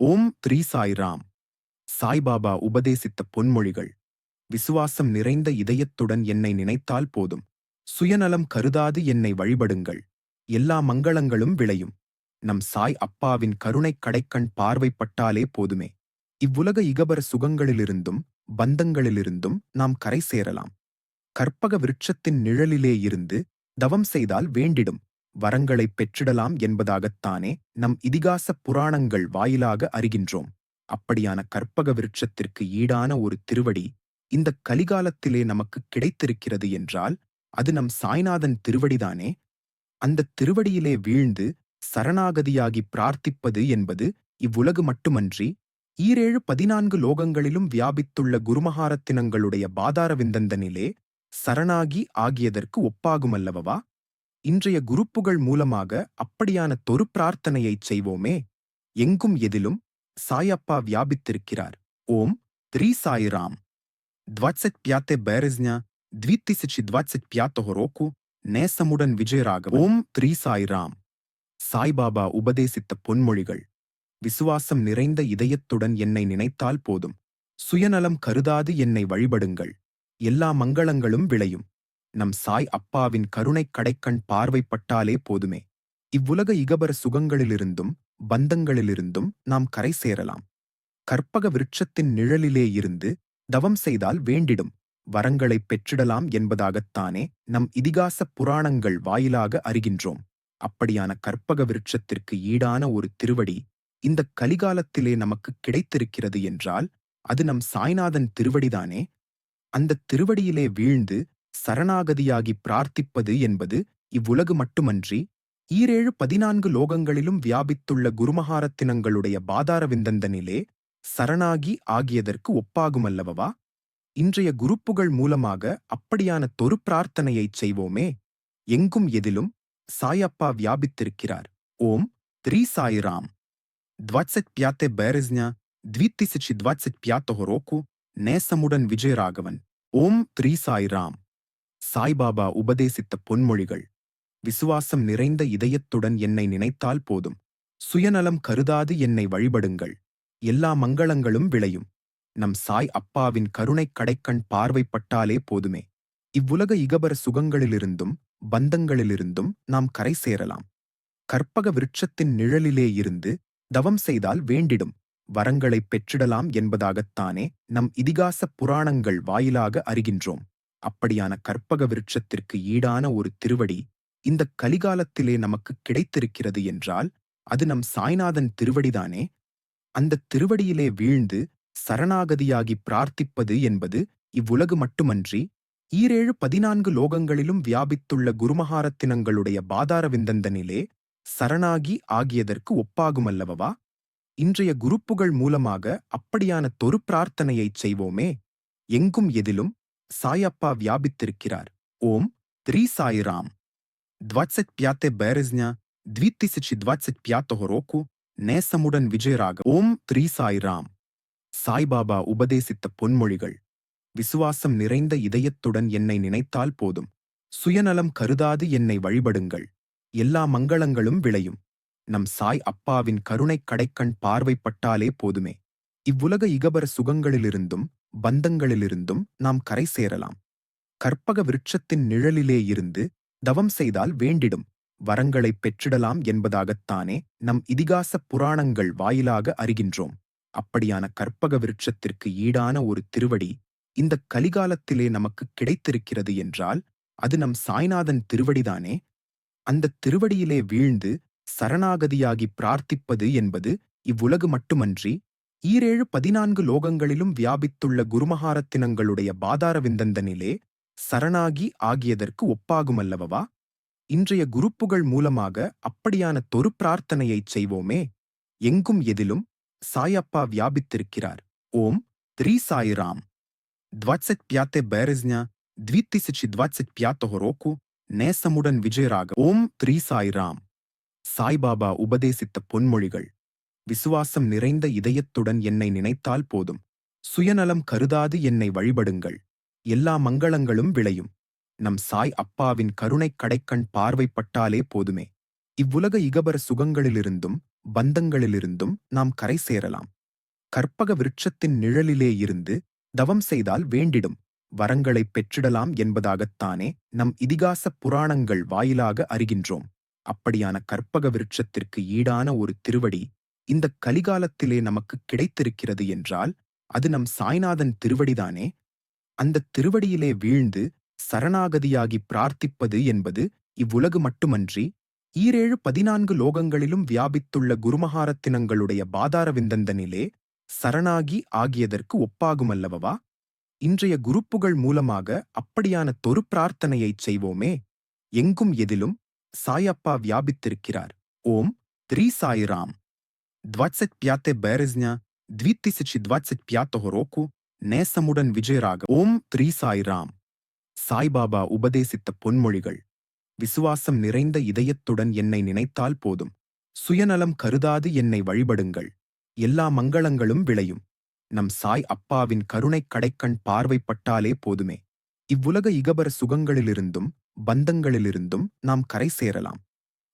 ஓம் த்ரீ சாய்ராம் சாய்பாபா உபதேசித்த பொன்மொழிகள். விசுவாசம் நிறைந்த இதயத்துடன் என்னை நினைத்தால் போதும். சுயநலம் கருதாது என்னை வழிபடுங்கள். எல்லா மங்களங்களும் விளையும். நம் சாய் அப்பாவின் கருணைக் கடைக்கண் பார்வைப்பட்டாலே போதுமே. இவ்வுலக இகபர சுகங்களிலிருந்தும் பந்தங்களிலிருந்தும் நாம் கரை சேரலாம். கற்பக விருட்சத்தின் நிழலிலே இருந்து தவம் செய்தால் வேண்டிடும். வரங்களைப் பெற்றிடலாம் என்பதாகத்தானே நம் இதிகாச புராணங்கள் வாயிலாக அறிகின்றோம். அப்படியான கற்பக விருட்சத்திற்கு ஈடான ஒரு திருவடி இந்த கலிகாலத்திலே நமக்கு கிடைத்திருக்கிறது என்றால் அது நம் சாய்நாதன் திருவடிதானே? அந்த திருவடியிலே வீழ்ந்து சரணாகதியாகி பிரார்த்திப்பது என்பது இவ்வுலகு மட்டுமன்றி ஈரேழு பதினான்கு லோகங்களிலும் வியாபித்துள்ள குருமகாரத்தினங்களுடைய பாதாரவிந்தந்தனிலே சரணாகி ஆகியதற்கு ஒப்பாகுமல்லவா இன்றைய குருப்புகள் மூலமாக அப்படியான தொரு பிரார்த்தனையைச் செய்வோமே. எங்கும் எதிலும் சாயப்பா வியாபித்திருக்கிறார். ஓம் த்ரீ சாயிராம் த்வட்சத் பியாத்தே பேரஸ்ஞா த்வித்திசிச்சி த்வட்சத் பியாத்தோ ரோக்கு நேசமுடன் விஜயராக ஓம் த்ரீ சாய்ராம் சாய்பாபா உபதேசித்த பொன்மொழிகள். விசுவாசம் நிறைந்த இதயத்துடன் என்னை நினைத்தால் போதும். சுயநலம் கருதாது என்னை வழிபடுங்கள். எல்லா மங்களங்களும் விளையும். நம் சாய் அப்பாவின் கருணைக் கடைக்கண் பார்வைப்பட்டாலே போதுமே. இவ்வுலக இகபர சுகங்களிலிருந்தும் பந்தங்களிலிருந்தும் நாம் கரை சேரலாம். கற்பக விருட்சத்தின் நிழலிலே இருந்து தவம் செய்தால் வேண்டிடும். வரங்களைப் பெற்றிடலாம் என்பதாகத்தானே நம் இதிகாச புராணங்கள் வாயிலாக அறிகின்றோம். அப்படியான கற்பக விருட்சத்திற்கு ஈடான ஒரு திருவடி இந்த கலிகாலத்திலே நமக்கு கிடைத்திருக்கிறது என்றால் அது நம் சாய்நாதன் திருவடிதானே? அந்த திருவடியிலே வீழ்ந்து சரணாகதியாகி பிரார்த்திப்பது என்பது இவ்வுலகு மட்டுமன்றி ஈரேழு பதினான்கு லோகங்களிலும் வியாபித்துள்ள குருமகாரத்தினங்களுடைய பாதாரவிந்தந்தனிலே சரணாகி ஆகியதற்கு ஒப்பாகுமல்லவா இன்றைய குருப்புகள் மூலமாக அப்படியான தொரு பிரார்த்தனையைச் செய்வோமே? எங்கும் எதிலும் சாயப்பா வியாபித்திருக்கிறார். ஓம் த்ரீ சாய்ராம் த்வட்சத் பியாத்தே பேரஸ்ஞா த்வித்திசிச்சி த்வட்சத் பியாத்தோ ரோக்கு நேசமுடன் விஜயராகவன். ஓம் த்ரீ சாய்ராம் சாய்பாபா உபதேசித்த பொன்மொழிகள். விசுவாசம் நிறைந்த இதயத்துடன் என்னை நினைத்தால் போதும். சுயநலம் கருதாது என்னை வழிபடுங்கள். எல்லா மங்களங்களும் விளையும். நம் சாய் அப்பாவின் கருணைக் கடைக்கண் பார்வைப்பட்டாலே போதுமே. இவ்வுலக இகபர சுகங்களிலிருந்தும் பந்தங்களிலிருந்தும் நாம் கரை சேரலாம். கற்பக விருட்சத்தின் நிழலிலே இருந்து தவம் செய்தால் வேண்டிடும். வரங்களைப் பெற்றிடலாம் என்பதாகத்தானே நம் இதிகாச புராணங்கள் வாயிலாக அறிகின்றோம். அப்படியான கற்பக விருட்சத்திற்கு ஈடான ஒரு திருவடி இந்த கலிகாலத்திலே நமக்கு கிடைத்திருக்கிறது என்றால் அது நம் சாய்நாதன் திருவடிதானே? அந்த திருவடியிலே வீழ்ந்து சரணாகதியாகி பிரார்த்திப்பது என்பது இவ்வுலகு மட்டுமன்றி ஈரேழு பதினான்கு லோகங்களிலும் வியாபித்துள்ள குருமகாரத்தினங்களுடைய பாதாரவிந்தந்தனிலே சரணாகி ஆகியதற்கு ஒப்பாகுமல்லவா இன்றைய குருப்புகள் மூலமாக அப்படியான தொரு பிரார்த்தனையைச் செய்வோமே? எங்கும் எதிலும் சாயப்பா வியாபித்திருக்கிறார். ஓம் த்ரீ சாயிராம் த்வட்சத் பியாத்தே பேரஸ்ஞா த்வித்திசிச்சி த்வட்சத் பியாத்தோ ரோக்கு நேசமுடன் விஜயராக. ஓம் த்ரீ சாய்ராம் சாய்பாபா உபதேசித்த பொன்மொழிகள். விசுவாசம் நிறைந்த இதயத்துடன் என்னை நினைத்தால் போதும். சுயநலம் கருதாது என்னை வழிபடுங்கள். எல்லா மங்களங்களும் விளையும். நம் சாய் அப்பாவின் கருணைக் கடைக்கண் பார்வைப்பட்டாலே போதுமே. இவ்வுலக இகபர சுகங்களிலிருந்தும் பந்தங்களிலிருந்தும் நாம் கரை சேரலாம். கற்பக விருட்சத்தின் நிழலிலே இருந்து தவம் செய்தால் வேண்டிடும். வரங்களைப் பெற்றிடலாம் என்பதாகத்தானே நம் இதிகாச புராணங்கள் வாயிலாக அறிகின்றோம். அப்படியான கற்பக விருட்சத்திற்கு ஈடான ஒரு திருவடி இந்த கலிகாலத்திலே நமக்கு கிடைத்திருக்கிறது என்றால் அது நம் சாய்நாதன் திருவடிதானே? அந்த திருவடியிலே வீழ்ந்து சரணாகதியாகி பிரார்த்திப்பது என்பது இவ்வுலகு மட்டுமன்றி ஈரேழு பதினான்கு லோகங்களிலும் வியாபித்துள்ள குருமகாரத்தினங்களுடைய பாதாரவிந்தந்தனிலே சரணாகி ஆகியதற்கு ஒப்பாகுமல்லவா இன்றைய குருப்புகள் மூலமாக அப்படியான தொரு பிரார்த்தனையைச் செய்வோமே? எங்கும் எதிலும்? சாயப்பா வியாபித்திருக்கிறார். ஓம் த்ரீ சாயிராம் த்வட்சத் பியாத்தே பேரஸ்ஞா த்வித்திசிச்சி த்வட்சத் பியாத்தோ நேசமுடன் விஜயராக. ஓம் த்ரீ சாய்ராம் சாய்பாபா உபதேசித்த பொன்மொழிகள். விசுவாசம் நிறைந்த இதயத்துடன் என்னை நினைத்தால் போதும். சுயநலம் கருதாது என்னை வழிபடுங்கள். எல்லா மங்களங்களும் விளையும். நம் சாய் அப்பாவின் கருணைக் கடைக்கண் பார்வைப்பட்டாலே போதுமே. இவ்வுலக இகபர சுகங்களிலிருந்தும் பந்தங்களிலிருந்தும் நாம் கரை சேரலாம். கற்பக விருட்சத்தின் நிழலிலே இருந்து தவம் செய்தால் வேண்டிடும். வரங்களைப் பெற்றிடலாம் என்பதாகத்தானே நம் இதிகாச புராணங்கள் வாயிலாக அறிகின்றோம். அப்படியான கற்பக விருட்சத்திற்கு ஈடான ஒரு திருவடி இந்த கலிகாலத்திலே நமக்கு கிடைத்திருக்கிறது என்றால் அது நம் சாய்நாதன் திருவடிதானே? அந்த திருவடியிலே வீழ்ந்து சரணாகதியாகி பிரார்த்திப்பது என்பது இவ்வுலகு மட்டுமன்றி ஈரேழு பதினான்கு லோகங்களிலும் வியாபித்துள்ள குருமகாரத்தினங்களுடைய பாதாரவிந்தந்தனிலே சரணாகி ஆகியதற்கு ஒப்பாகுமல்லவா இன்றைய குருப்புகள் மூலமாக அப்படியான தொரு பிரார்த்தனையைச் செய்வோமே? எங்கும் எதிலும் சாயப்பா வியாபித்திருக்கிறார். ஓம் த்ரீ சாய்ராம் двадцать п'яте березня 2025 року நேசமுடன் விஜயராக ஓம் த்ரீ சாய்ராம் சாய்பாபா உபதேசித்த பொன்மொழிகள் விசுவாசம் நிறைந்த இதயத்துடன் என்னை நினைத்தால் போதும் சுயநலம் கருதாது என்னை வழிபடுங்கள் எல்லா மங்களங்களும் விளையும் நம் சாய் அப்பாவின் கருணைக் கடைக்கண் பார்வைப்பட்டாலே போதுமே இவ்வுலக இகபர சுகங்களிலிருந்தும் பந்தங்களிலிருந்தும் நாம் கரை சேரலாம்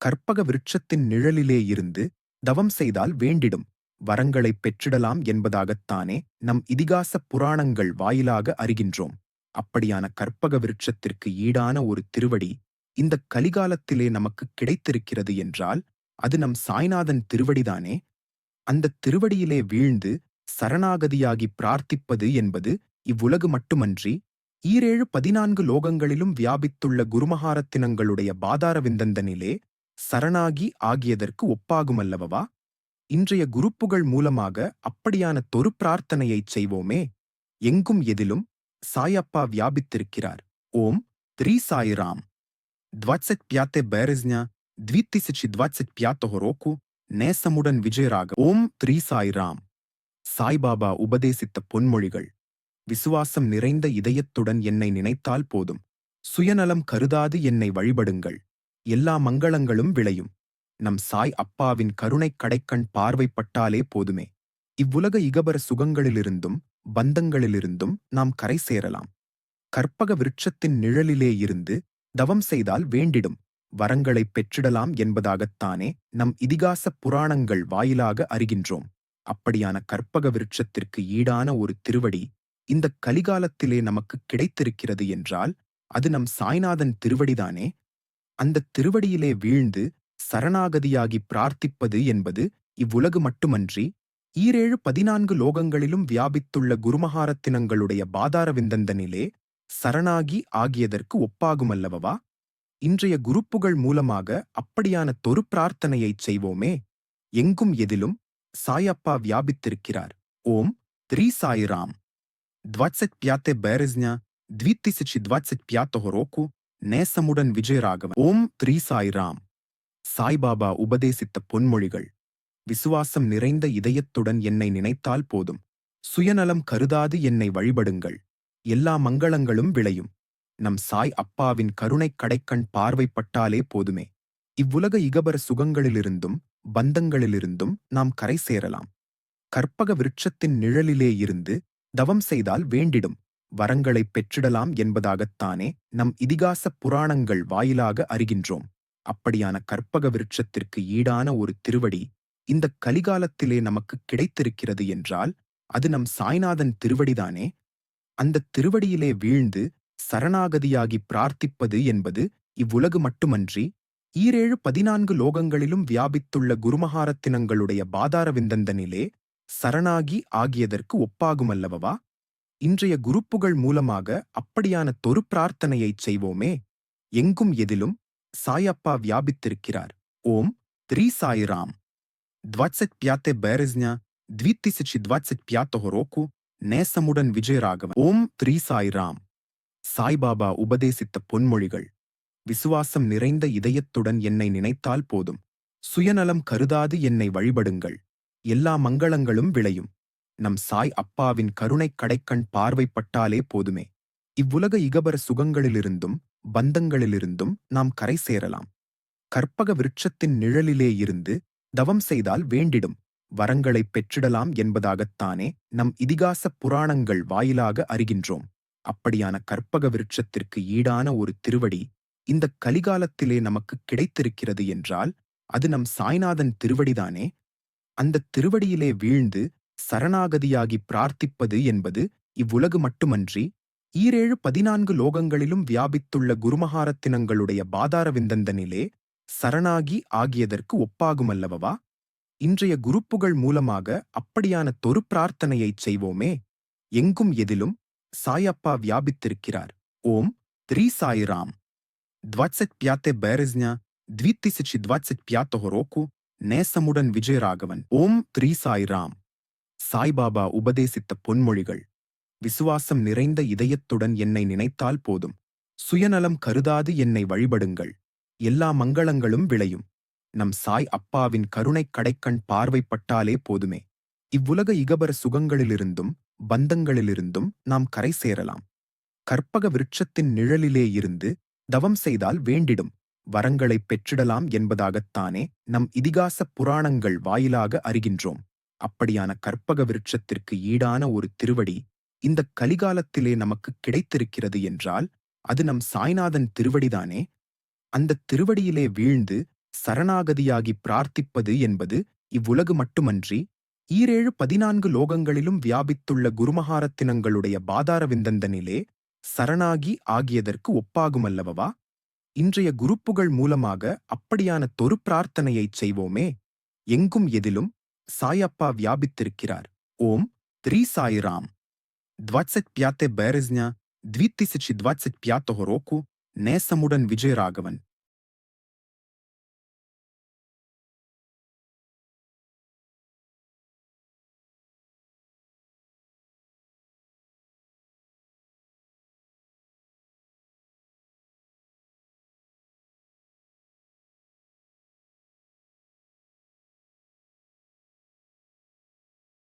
கற்பக விருட்சத்தின் நிழலிலே இருந்து தவம் செய்தால் வேண்டிடும். வரங்களைப் பெற்றிடலாம் என்பதாகத்தானே நம் இதிகாச புராணங்கள் வாயிலாக அறிகின்றோம். அப்படியான கற்பக விருட்சத்திற்கு ஈடான ஒரு திருவடி இந்த கலிகாலத்திலே நமக்கு கிடைத்திருக்கிறது என்றால் அது நம் சாய்நாதன் திருவடிதானே? அந்த திருவடியிலே வீழ்ந்து சரணாகதியாகி பிரார்த்திப்பது என்பது இவ்வுலகு மட்டுமன்றி ஈரேழு பதினான்கு லோகங்களிலும் வியாபித்துள்ள குருமகாரத்தினங்களுடைய பாதாரவிந்தந்தனிலே சரணாகி ஆகியதற்கு ஒப்பாகுமல்லவா இன்றைய குருப்புகள் மூலமாக அப்படியான தொரு பிரார்த்தனையைச் செய்வோமே எங்கும் எதிலும் சாயப்பா வியாபித்திருக்கிறார் ஓம் த்ரீ சாயிராம் двадцать п'яте березня 2025 року நேசமுடன் விஜயராக ஓம் த்ரீ சாய்ராம் சாய்பாபா உபதேசித்த பொன்மொழிகள் விசுவாசம் நிறைந்த இதயத்துடன் என்னை நினைத்தால் போதும் சுயநலம் கருதாது என்னை வழிபடுங்கள் எல்லா மங்களங்களும் விளையும். நம் சாய் அப்பாவின் கருணைக் கடைக்கண் பார்வைப்பட்டாலே போதுமே. இவ்வுலக இகபர சுகங்களிலிருந்தும் பந்தங்களிலிருந்தும் நாம் கரை சேரலாம். கற்பக விருட்சத்தின் நிழலிலே இருந்து தவம் செய்தால் வேண்டிடும். வரங்களைப் பெற்றிடலாம் என்பதாகத்தானே நம் இதிகாச புராணங்கள் வாயிலாக அறிகின்றோம். அப்படியான கற்பக விருட்சத்திற்கு ஈடான ஒரு திருவடி இந்த கலிகாலத்திலே நமக்கு கிடைத்திருக்கிறது என்றால் அது நம் சாய்நாதன் திருவடிதானே? அந்த திருவடியிலே வீழ்ந்து சரணாகதியாகி பிரார்த்திப்பது என்பது இவ்வுலகு மட்டுமன்றி ஈரேழு பதினான்கு லோகங்களிலும் வியாபித்துள்ள குருமகாரத்தினங்களுடைய பாதாரவிந்தந்தனிலே சரணாகி ஆகியதற்கு ஒப்பாகுமல்லவா இன்றைய குருப்புகள் மூலமாக அப்படியான தொரு பிரார்த்தனையைச் செய்வோமே எங்கும் எதிலும் சாயப்பா வியாபித்திருக்கிறார் ஓம் த்ரீ சாயிராம் двадцать п'яте березня 2025 року நேசமுடன் விஜயராகவன். ஓம் த்ரீ சாய்ராம் சாய்பாபா உபதேசித்த பொன்மொழிகள். விசுவாசம் நிறைந்த இதயத்துடன் என்னை நினைத்தால் போதும். சுயநலம் கருதாது என்னை வழிபடுங்கள். எல்லா மங்களங்களும் விளையும். நம் சாய் அப்பாவின் கருணைக் கடைக்கண் பார்வைப்பட்டாலே போதுமே. இவ்வுலக இகபர சுகங்களிலிருந்தும் பந்தங்களிலிருந்தும் நாம் கரை சேரலாம். கற்பக விருட்சத்தின் நிழலிலே இருந்து தவம் செய்தால் வேண்டிடும். வரங்களைப் பெற்றிடலாம் என்பதாகத்தானே நம் இதிகாச புராணங்கள் வாயிலாக அறிகின்றோம். அப்படியான கற்பக விருட்சத்திற்கு ஈடான ஒரு திருவடி இந்த கலிகாலத்திலே நமக்கு கிடைத்திருக்கிறது என்றால் அது நம் சாய்நாதன் திருவடிதானே? அந்த திருவடியிலே வீழ்ந்து சரணாகதியாகி பிரார்த்திப்பது என்பது இவ்வுலகு மட்டுமன்றி ஈரேழு பதினான்கு லோகங்களிலும் வியாபித்துள்ள குருமகாரத்தினங்களுடைய பாதாரவிந்தந்தனிலே சரணாகி ஆகியதற்கு ஒப்பாகுமல்லவா? இன்றைய குருப்புகள் மூலமாக அப்படியான தொரு பிரார்த்தனையைச் செய்வோமே எங்கும் எதிலும் சாயப்பா வியாபித்திருக்கிறார் ஓம் த்ரீ சாயிராம் двадцать п'яте березня 2025 року நேசமுடன் விஜயராகவ ஓம் த்ரீ சாய்ராம் சாய்பாபா உபதேசித்த பொன்மொழிகள் விசுவாசம் நிறைந்த இதயத்துடன் என்னை நினைத்தால் போதும் சுயநலம் கருதாது என்னை வழிபடுங்கள் எல்லா மங்களங்களும் விளையும் நம் சாய் அப்பாவின் கருணைக் கடைக்கண் பார்வைப்பட்டாலே போதுமே. இவ்வுலக இகபர சுகங்களிலிருந்தும் பந்தங்களிலிருந்தும் நாம் கரை சேரலாம். கற்பக விருட்சத்தின் நிழலிலே இருந்து தவம் செய்தால் வேண்டிடும். வரங்களைப் பெற்றிடலாம் என்பதாகத்தானே நம் இதிகாச புராணங்கள் வாயிலாக அறிகின்றோம். அப்படியான கற்பக விருட்சத்திற்கு ஈடான ஒரு திருவடி இந்த கலிகாலத்திலே நமக்கு கிடைத்திருக்கிறது என்றால் அது நம் சாய்நாதன் திருவடிதானே? அந்த திருவடியிலே வீழ்ந்து சரணாகதியாகி பிரார்த்திப்பது என்பது இவ்வுலகு மட்டுமன்றி ஈரேழு பதினான்கு லோகங்களிலும் வியாபித்துள்ள குருமகாரத்தினங்களுடைய பாதாரவிந்தந்தனிலே சரணாகி ஆகியதற்கு ஒப்பாகுமல்லவா இன்றைய குருப்புகள் மூலமாக அப்படியான தொரு பிரார்த்தனையைச் செய்வோமே? எங்கும் எதிலும் சாயப்பா வியாபித்திருக்கிறார். ஓம் த்ரீ சாய்ராம் த்வத்செட் பியாத்தே பேரஸ்ஞா த்வித்திசிச்சி த்வத்செட் பியாத்தோ ரோக்கு நேசமுடன் விஜயராகவன். ஓம் த்ரீ சாய்ராம் சாய்பாபா உபதேசித்த பொன்மொழிகள். விசுவாசம் நிறைந்த இதயத்துடன் என்னை நினைத்தால் போதும். சுயநலம் கருதாது என்னை வழிபடுங்கள். எல்லா மங்களங்களும் விளையும். நம் சாய் அப்பாவின் கருணைக் கடைக்கண் பார்வைப்பட்டாலே போதுமே. இவ்வுலக இகபர சுகங்களிலிருந்தும் பந்தங்களிலிருந்தும் நாம் கரை சேரலாம். கற்பக விருட்சத்தின் நிழலிலே இருந்து தவம் செய்தால் வேண்டிடும். வரங்களைப் பெற்றிடலாம் என்பதாகத்தானே நம் இதிகாச புராணங்கள் வாயிலாக அறிகின்றோம். அப்படியான கற்பக விருட்சத்திற்கு ஈடான ஒரு திருவடி இந்த கலிகாலத்திலே நமக்கு கிடைத்திருக்கிறது என்றால் அது நம் சாய்நாதன் திருவடிதானே? அந்த திருவடியிலே வீழ்ந்து சரணாகதியாகி பிரார்த்திப்பது என்பது இவ்வுலகு மட்டுமன்றி ஈரேழு பதினான்கு லோகங்களிலும் வியாபித்துள்ள குருமகாரத்தினங்களுடைய பாதாரவிந்தந்தனிலே சரணாகி ஆகியதற்கு ஒப்பாகுமல்லவா இன்றைய குருப்புகள் மூலமாக அப்படியான தொரு பிரார்த்தனையைச் செய்வோமே? எங்கும் எதிலும் சாயப்பா வியாபித்திருக்கிறார் ஓம் த்ரீ சாயிராம் த்வத்செட் பியாத்தே பேரஸ்ஞா த்வித்திசிச்சி த்வத்செட் பியாத்தோ ரோக்கு நேசமுடன் விஜயராகவன்